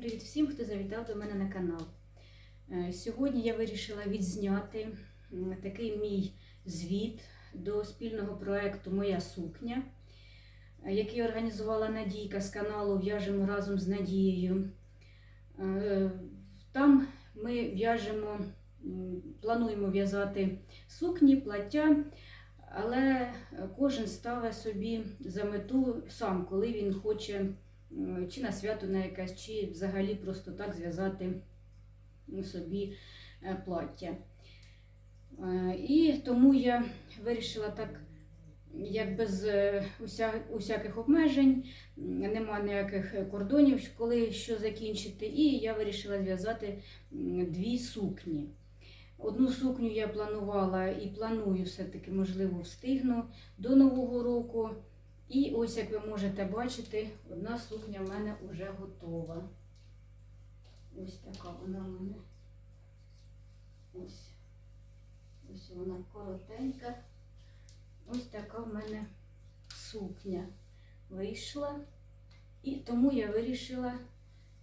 Привіт всім, хто завітав до мене на канал. Е, Сьогодні я вирішила відзняти такий мій звіт до спільного проєкту Моя сукня, е, який організувала Надійка з каналу В'яжемо разом з Надією. Е, Там ми в'яжемо, плануємо в'язати сукні, плаття, але кожен ставить собі за мету сам, коли він хоче чи на свято на якесь, чи взагалі просто так зв'язати собі е, плаття. Е, І тому я вирішила так, як без е, уся, усяких обмежень, нема ніяких кордонів, коли що закінчити. І я вирішила зв'язати дві сукні. Одну сукню я планувала і планую все-таки, можливо, встигну до Нового року. І ось, як ви можете бачити, одна сукня в мене вже готова. Ось така вона в мене. Ось. Ось вона коротенька. Ось така в мене сукня вийшла. І тому я вирішила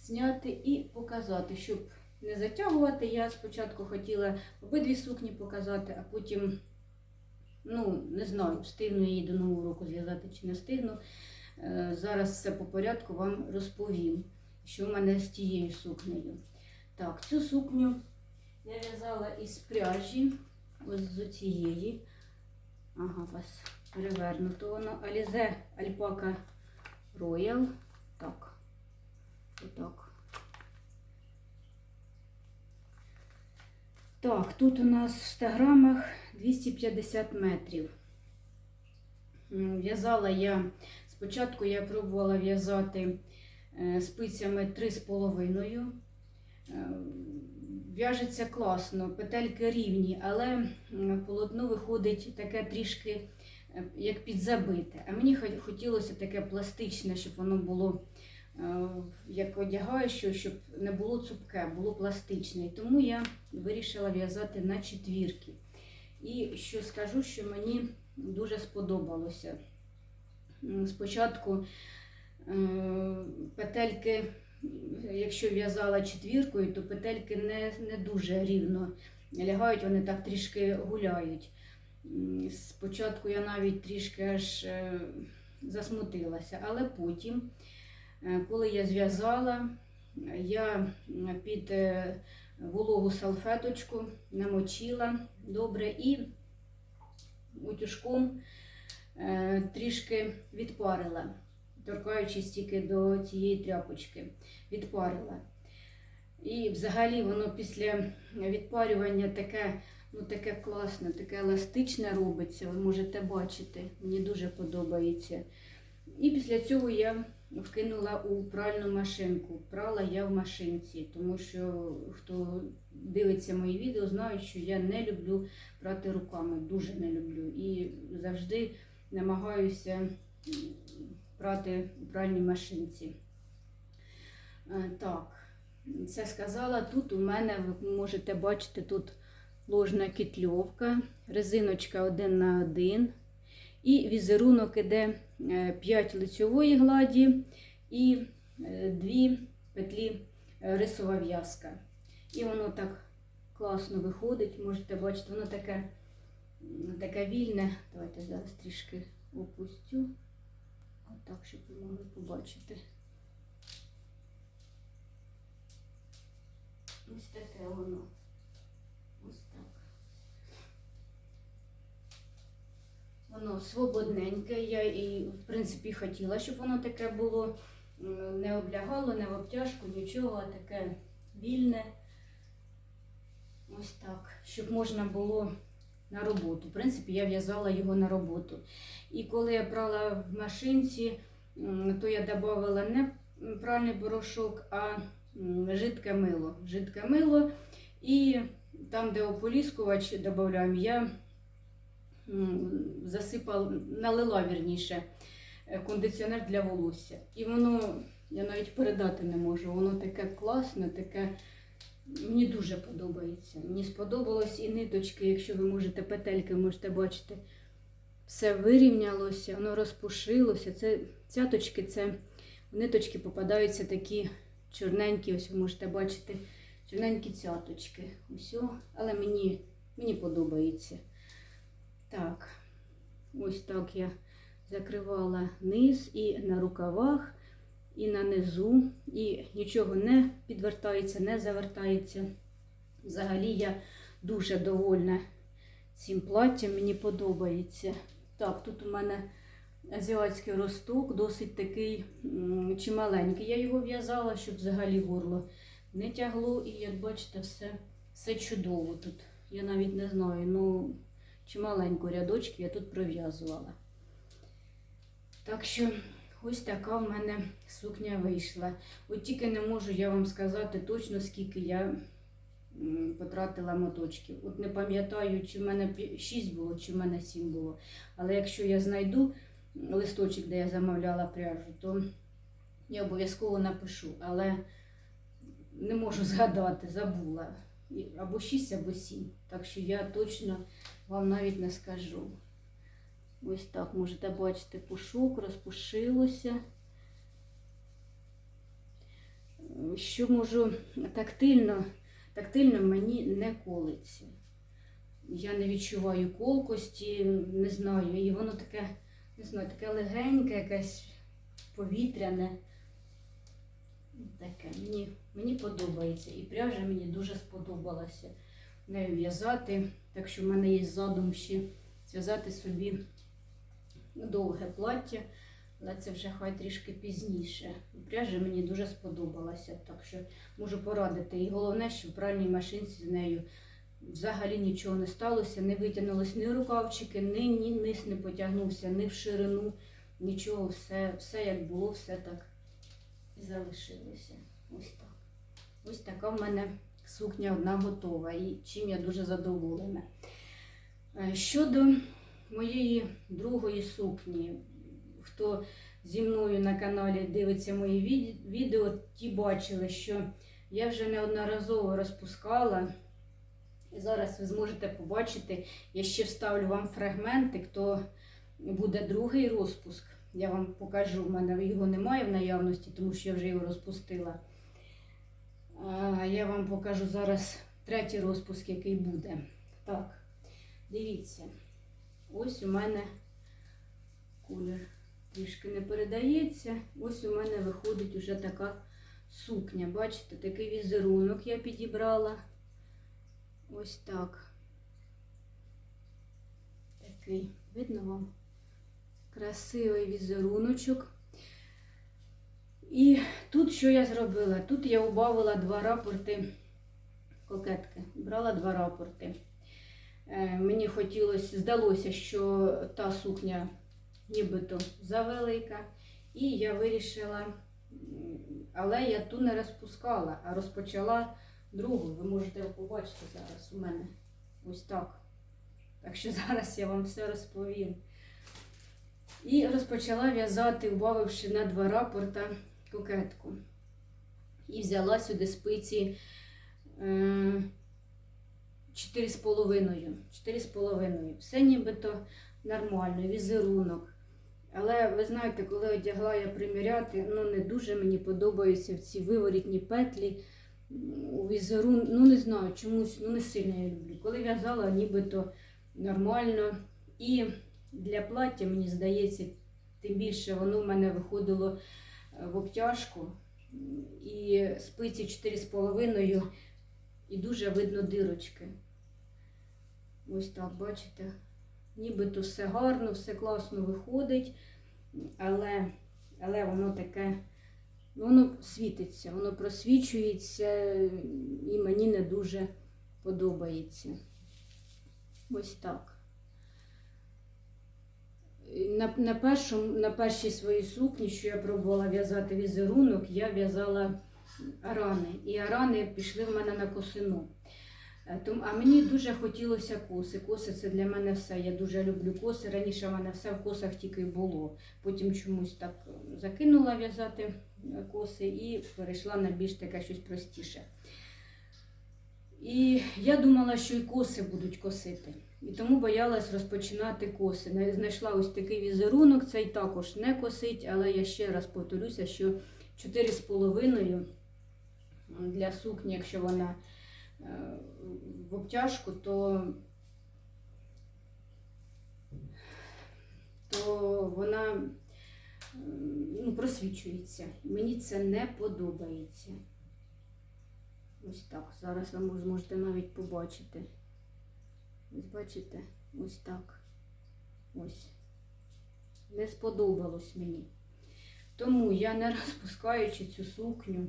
зняти і показати, щоб не затягувати. Я спочатку хотіла обидві сукні показати, а потім Ну, не знаю, встигну її до Нового року зв'язати чи не встигну. Е, Зараз все по порядку вам розповім, що в мене з тією сукнею. Так, цю сукню я в'язала із пряжі, ось з цієї. Ага, вас перевернуто воно. Alize Alpaca Royal. Так, отак. Так, тут у нас в 100 грамах 250 метрів. В'язала я, спочатку я пробувала в'язати е, спицями 3,5. Е, В'яжеться класно, петельки рівні, але полотно виходить таке трішки е, як підзабите. А мені хотілося таке пластичне, щоб воно було як одягаєш, що- щоб не було цупке, було пластичне. І тому я вирішила в'язати на четвірки. І що скажу, що мені дуже сподобалося. Спочатку е, петельки, якщо в'язала четвіркою, то петельки не, не дуже рівно лягають, вони так трішки гуляють. Спочатку я навіть трішки аж е, засмутилася, але потім, е, коли я зв'язала, я під вологу салфеточку намочила добре і утюжком е, трішки відпарила, торкаючись тільки до цієї тряпочки, відпарила. І взагалі воно після відпарювання таке, ну, таке класне, таке еластичне робиться, ви можете бачити, мені дуже подобається. І після цього я вкинула у пральну машинку. Прала я в машинці, тому що хто дивиться мої відео, знають, що я не люблю прати руками, дуже не люблю. І завжди намагаюся прати у пральній машинці. Е, Так, це сказала. Тут у мене, ви можете бачити, тут ложна кітльовка, резиночка один на один. І візерунок іде 5 лицьової гладі і 2 петлі е, рисова в'язка. І воно так класно виходить, можете бачити, воно таке, таке вільне. Давайте зараз трішки опустю. Отак, щоб ви могли побачити. Ось таке воно. Ось так. Воно свободненьке. Я і, в принципі, хотіла, щоб воно таке було. Не облягало, не в обтяжку, нічого, а таке вільне. Ось так, щоб можна було на роботу. В принципі, я в'язала його на роботу. І коли я прала в машинці, то я додавала не пральний порошок, а жидке мило. Жидке мило. І там, де ополіскувач додаємо, я засипала, налила вірніше е, кондиціонер для волосся. І воно, я навіть передати не можу, воно таке класне, таке. Мені дуже подобається. Мені сподобалось і ниточки, якщо ви можете петельки, можете бачити, все вирівнялося, воно розпушилося. Це цяточки, це в ниточки попадаються такі чорненькі, ось ви можете бачити, чорненькі цяточки. Ось, о, але мені, мені подобається. Так, ось так я закривала низ і на рукавах, і на низу, і нічого не підвертається, не завертається. Взагалі я дуже довольна цим платтям, мені подобається. Так, тут у мене азіатський росток, досить такий чималенький. Я його в'язала, щоб взагалі горло не тягло. І як бачите, все, все чудово тут. Я навіть не знаю, ну чималенько рядочки я тут пров'язувала. Так що ось така в мене сукня вийшла. От тільки не можу я вам сказати точно, скільки я потратила моточків. От не пам'ятаю, чи в мене 6 було, чи в мене 7 було. Але якщо я знайду листочок, де я замовляла пряжу, то я обов'язково напишу. Але не можу згадати, забула. Або 6, або 7. Так що я точно вам навіть не скажу. Ось так можете бачити пушок, розпушилося. Що можу тактильно, тактильно мені не колиться. Я не відчуваю колкості, не знаю. І воно таке, не знаю, таке легеньке, якесь повітряне. Таке. Мені, мені подобається. І пряжа мені дуже сподобалася нею в'язати. Так що в мене є задум ще зв'язати собі довге плаття, але це вже хай трішки пізніше. Пряжа мені дуже сподобалася, так що можу порадити. І головне, що в пральній машинці з нею взагалі нічого не сталося, не витягнулись ні рукавчики, ні, ні низ не потягнувся, ні в ширину, нічого, все, все як було, все так і залишилося. Ось так. Ось така в мене сукня одна готова, і чим я дуже задоволена. Е, Щодо моєї другої сукні, хто зі мною на каналі дивиться мої відео, ті бачили, що я вже неодноразово розпускала. І зараз ви зможете побачити, я ще вставлю вам фрагменти, хто буде другий розпуск. Я вам покажу, в мене його немає в наявності, тому що я вже його розпустила. Я вам покажу зараз третій розпуск, який буде. Так, дивіться. Ось у мене колір трішки не передається. Ось у мене виходить уже така сукня. Бачите, такий візерунок я підібрала. Ось так. Такий, видно вам? Красивий візеруночок. І тут що я зробила? Тут я убавила два рапорти кокетки. Брала два рапорти. Е, Мені хотілося, здалося, що та сукня нібито завелика. І я вирішила, але я ту не розпускала, а розпочала другу. Ви можете побачити зараз у мене ось так. Так що зараз я вам все розповім. І розпочала в'язати, убавивши на два рапорта кокетку. І взяла сюди спиці. Е, 4,5. 4,5. Все нібито нормально, візерунок. Але ви знаєте, коли одягла я приміряти, ну не дуже мені подобаються ці виворітні петлі. У візерун, ну не знаю, чомусь ну не сильно я люблю. Коли в'язала, нібито нормально. І для плаття, мені здається, тим більше воно в мене виходило в обтяжку. І спиці 4,5 і дуже видно дирочки. Ось так, бачите? Нібито все гарно, все класно виходить, але, але воно таке, воно світиться, воно просвічується і мені не дуже подобається. Ось так. На, на, першому, на першій своїй сукні, що я пробувала в'язати візерунок, я в'язала арани. І арани пішли в мене на косину. Е, а мені дуже хотілося коси. Коси це для мене все. Я дуже люблю коси. Раніше в мене все в косах тільки було. Потім чомусь так закинула в'язати е, коси і перейшла на більш таке щось простіше. І я думала, що і коси будуть косити. І тому боялась розпочинати коси. Знайшла ось такий візерунок, цей також не косить, але я ще раз повторюся, що 4,5 для сукні, якщо вона е, в обтяжку, то, то вона ну, просвічується. Мені це не подобається. Ось так. Зараз ви мож- зможете навіть побачити. Ось бачите, ось так. Ось. Не сподобалось мені. Тому я не розпускаючи цю сукню.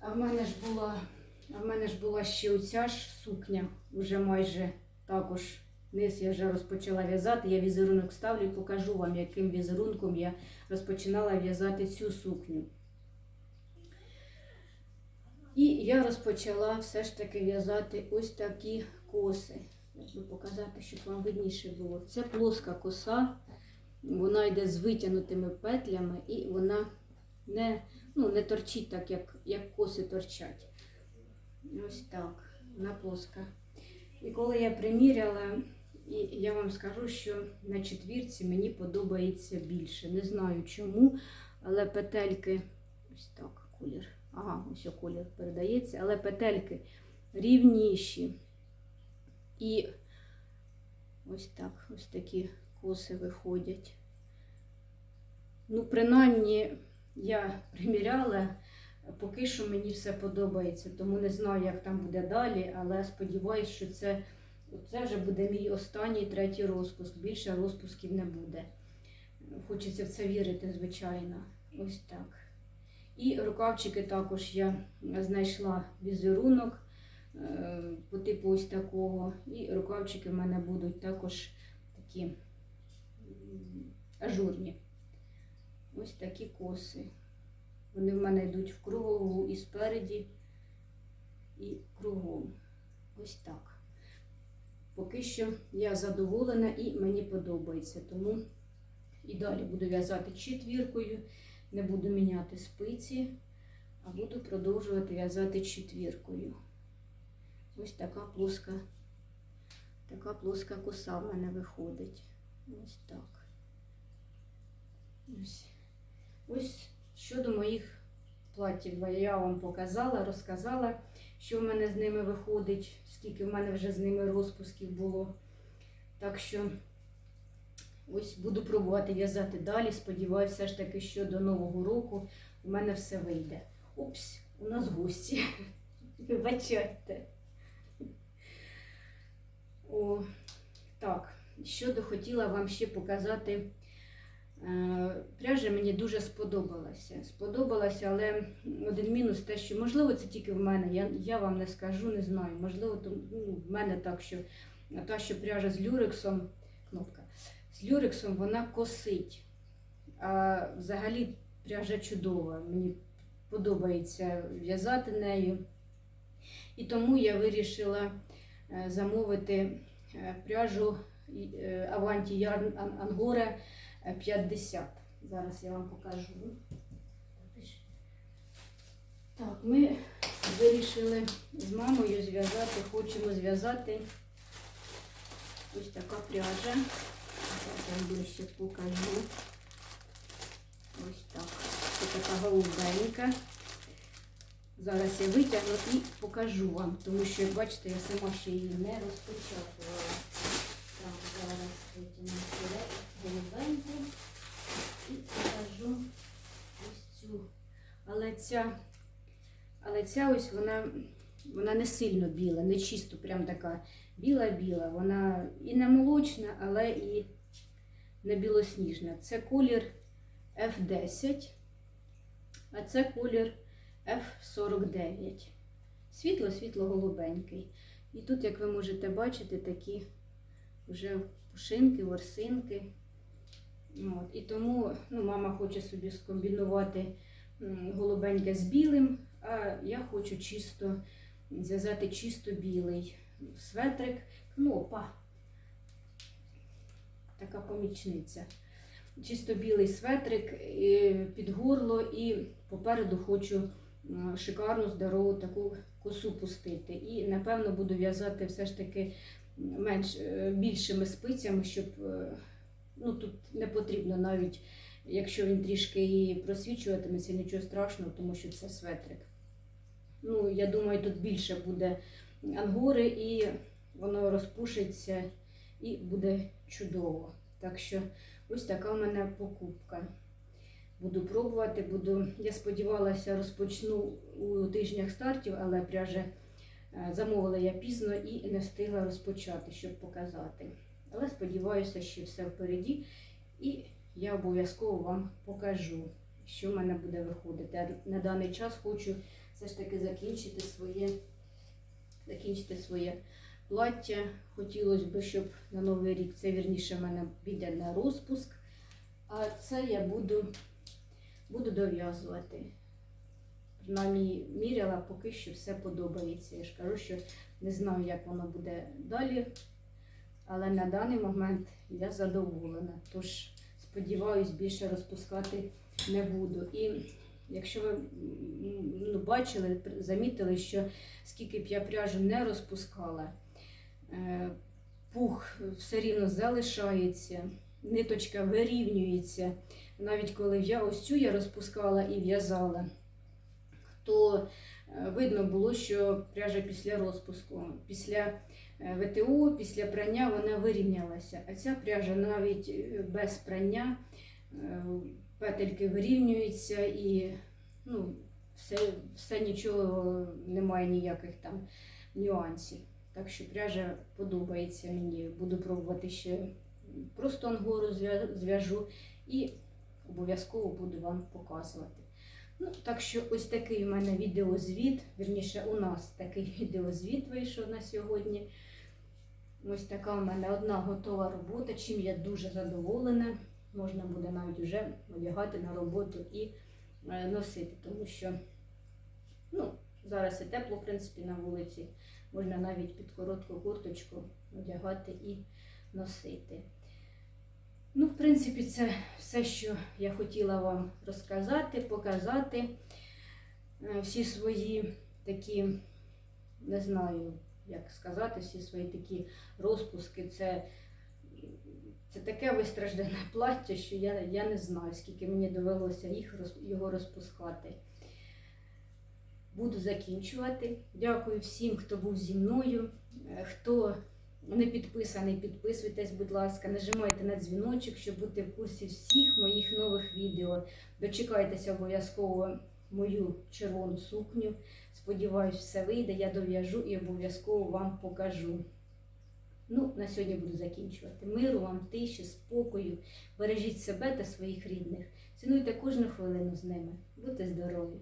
А в мене ж була, а в мене ж була ще оця ж сукня, вже майже також низ я вже розпочала в'язати. Я візерунок ставлю і покажу вам, яким візерунком я розпочинала в'язати цю сукню. І я розпочала все ж таки в'язати ось такі коси. Би показати, щоб вам видніше було. Це плоска коса, вона йде з витягнутими петлями і вона не, ну, не торчить так, як, як коси торчать. Ось так, вона плоска. І коли я приміряла, і я вам скажу, що на четвірці мені подобається більше. Не знаю чому, але петельки, ось так, колір. Ага, ось колір передається, але петельки рівніші. І ось так, ось такі коси виходять. Ну, принаймні, я приміряла, поки що мені все подобається, тому не знаю, як там буде далі, але сподіваюся, що це, це вже буде мій останній третій розпуск. Більше розпусків не буде. Хочеться в це вірити, звичайно. Ось так. І рукавчики також я знайшла візерунок е, по типу ось такого. І рукавчики в мене будуть також такі ажурні. Ось такі коси. Вони в мене йдуть в кругову і спереді, і кругом. Ось так. Поки що я задоволена і мені подобається. Тому і далі буду в'язати четвіркою, не буду міняти спиці, а буду продовжувати в'язати четвіркою. Ось така плоска, така плоска коса в мене виходить. Ось так. Ось. Ось щодо моїх платтів, я вам показала, розказала, що в мене з ними виходить, скільки в мене вже з ними розпусків було. Так що ось буду пробувати в'язати далі. Сподіваюся, все ж таки, що до Нового року у мене все вийде. Упс, у нас гості. Вибачайте. О, так, щодо хотіла вам ще показати. Е, Пряжа мені дуже сподобалася. Сподобалася, але один мінус те, що можливо це тільки в мене. Я, я вам не скажу, не знаю. Можливо, то, ну, в мене так, що та, що пряжа з люрексом, кнопка, з люрексом вона косить. А взагалі пряжа чудова. Мені подобається в'язати нею. І тому я вирішила е, замовити е, пряжу е, Avanti Yarn Angora 50. Зараз я вам покажу. Так, ми вирішили з мамою зв'язати, хочемо зв'язати ось така пряжа. Вам ближче покажу. Ось так. Це така голубенька. Зараз я витягну і покажу вам, тому що, як бачите, я сама ще її не розпочатувала. Так, зараз витягну вперед голубеньку і покажу ось цю. Але ця, але ця ось вона, вона не сильно біла, не чисто прям така біла-біла. Вона і не молочна, але і не білосніжна. Це колір F10, а це колір F49. Світло-світло-голубенький. І тут, як ви можете бачити, такі вже пушинки, ворсинки. От. І тому ну, мама хоче собі скомбінувати голубеньке з білим, а я хочу чисто зв'язати чисто білий светрик, кнопа. Така помічниця. Чисто білий светрик е, під горло і попереду хочу шикарну, здорову таку косу пустити. І напевно буду в'язати все ж таки менш, е, більшими спицями, щоб е, ну, тут не потрібно навіть Якщо він трішки і просвічуватиметься, нічого страшного, тому що це светрик. Ну, я думаю, тут більше буде ангори і воно розпушиться і буде чудово. Так що ось така в мене покупка. Буду пробувати, буду. Я сподівалася, розпочну у тижнях стартів, але пряже е, замовила я пізно і не встигла розпочати, щоб показати. Але сподіваюся, що все впереді, і я обов'язково вам покажу, що в мене буде виходити. А на даний час хочу все ж таки закінчити своє, закінчити своє плаття. Хотілося б, щоб на новий рік це вірніше в мене піде на розпуск. А це я буду, буду дов'язувати. Принаймні міряла, поки що все подобається. Я ж кажу, що не знаю, як воно буде далі. Але на даний момент я задоволена. Тож сподіваюсь, більше розпускати не буду. І якщо ви ну, бачили, замітили, що скільки б я пряжу не розпускала, пух все рівно залишається, ниточка вирівнюється. Навіть коли я ось цю я розпускала і в'язала, то е, видно було, що пряжа після розпуску, після е, ВТО, після прання вона вирівнялася. А ця пряжа навіть е, без прання е, петельки вирівнюються і ну, все, все нічого немає ніяких там нюансів. Так що пряжа подобається мені. Буду пробувати ще просто ангору зв'яжу і обов'язково буду вам показувати. Ну, так що ось такий у мене відеозвіт, вірніше, у нас такий відеозвіт вийшов на сьогодні. Ось така у мене одна готова робота, чим я дуже задоволена. Можна буде навіть вже одягати на роботу і е, носити, тому що ну, зараз і тепло, в принципі, на вулиці. Можна навіть під коротку курточку одягати і носити. Ну, в принципі, це все, що я хотіла вам розказати, показати. Е, Всі свої такі, не знаю, як сказати, всі свої такі розпуски. Це, це таке вистраждане плаття, що я, я не знаю, скільки мені довелося їх, його розпускати. Буду закінчувати. Дякую всім, хто був зі мною. Е, Хто не підписаний, підписуйтесь, будь ласка, нажимайте на дзвіночок, щоб бути в курсі всіх моїх нових відео. Дочекайтеся обов'язково мою червону сукню. Сподіваюсь, все вийде, я дов'яжу і обов'язково вам покажу. Ну, на сьогодні буду закінчувати. Миру вам, тиші, спокою. Бережіть себе та своїх рідних. Цінуйте кожну хвилину з ними. Будьте здорові!